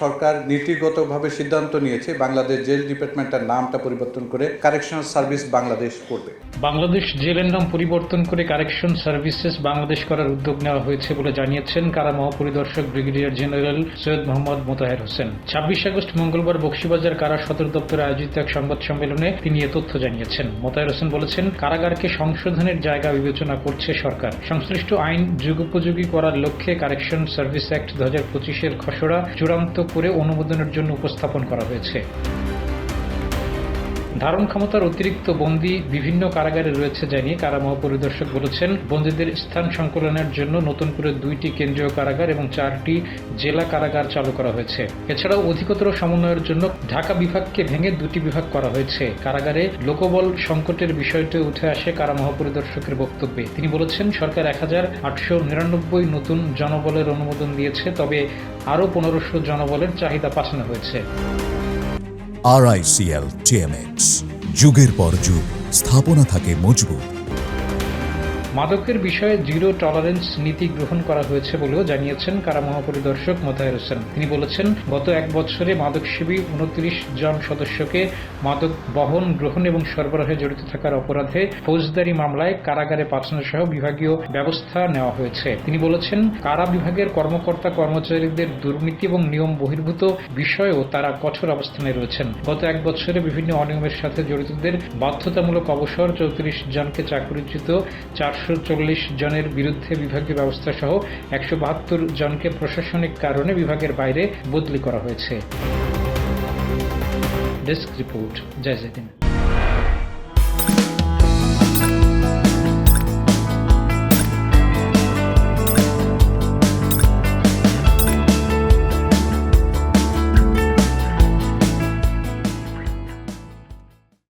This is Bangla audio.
সরকার নীতিগতভাবে সিদ্ধান্ত নিয়েছে বাংলাদেশ জেল ডিপার্টমেন্টের নামটা পরিবর্তন করে কারেকশনাল সার্ভিস বাংলাদেশ করবে। বাংলাদেশ জেলের নাম পরিবর্তন করে কারেকশন সার্ভিসেস বাংলাদেশ করার উদ্যোগ নেওয়া হয়েছে বলে জানিয়েছেন কারা মহাপরিদর্শক ব্রিগেডিয়ার জেনারেল সৈয়দ মোহাম্মদ মোতাহের হোসেন। ছাব্বিশ আগস্ট মঙ্গলবার বক্সিবাজার কারা সদর দপ্তরে আয়োজিত এক সংবাদ সম্মেলনে তিনি এ তথ্য জানিয়েছেন। মোতাহের হোসেন বলেছেন, কারাগারকে সংশোধনের জায়গা বিবেচনা করছে সরকার। সংশ্লিষ্ট আইন যুগোপযোগী করার লক্ষ্যে কারেকশন সার্ভিস অ্যাক্ট দু হাজার পঁচিশের খসড়া চূড়ান্ত করে অনুমোদনের জন্য উপস্থাপন করা হয়েছে। ধারণ ক্ষমতার অতিরিক্ত বন্দী বিভিন্ন কারাগারে রয়েছে জানিয়ে কারা মহাপরিদর্শক বলেছেন। বন্দীদের স্থান সংকলনের জন্য নতুন করে দুইটি কেন্দ্রীয় কারাগার এবং চারটি জেলা কারাগার চালু করা হয়েছে। এছাড়াও অধিকতর সমন্বয়ের জন্য ঢাকা বিভাগকে ভেঙে দুটি বিভাগ করা হয়েছে। কারাগারে লোকবল সংকটের বিষয়টি উঠে আসে কারা মহাপরিদর্শকের বক্তব্যে। তিনি বলেছেন, সরকার এক হাজার আটশো নিরানব্বই নতুন জনবলের অনুমোদন দিয়েছে, তবে আরও পনেরোশো জনবলের চাহিদা পাঠানো হয়েছে। আরআইসিএল টিএমএক্স যুগের পর যুগ স্থাপনা থাকে মজবুত। মাদকের বিষয়ে জিরো টলারেন্স নীতি গ্রহণ করা হয়েছে বলেও জানিয়েছেন কারা মহাপরিদর্শক মোতাহের হোসেন। তিনি বলেছেন, গত এক বছরে মাদকসেবী উনত্রিশ জন সদস্যকে মাদক বহন, গ্রহণ এবং সরবরাহে জড়িত থাকার অপরাধে ফৌজদারি মামলায় কারাগারে পাঠানো সহ বিভাগীয় ব্যবস্থা নেওয়া হয়েছে। তিনি বলেছেন, কারা বিভাগের কর্মকর্তা কর্মচারীদের দুর্নীতি এবং নিয়ম বহির্ভূত বিষয়েও তারা কঠোর অবস্থানে রয়েছেন। গত এক বছরে বিভিন্ন অনিয়মের সাথে জড়িতদের বাধ্যতামূলক অবসর চৌত্রিশ জনকে চাকরিচ্যুত চল্লিশ জনের বিরুদ্ধে বিভাগীয় ব্যবস্থা সহ একশো বাহাত্তর জনকে প্রশাসনিক কারণে বিভাগের বাইরে বদলি করা হয়েছে। ডেস্ক রিপোর্ট, জয়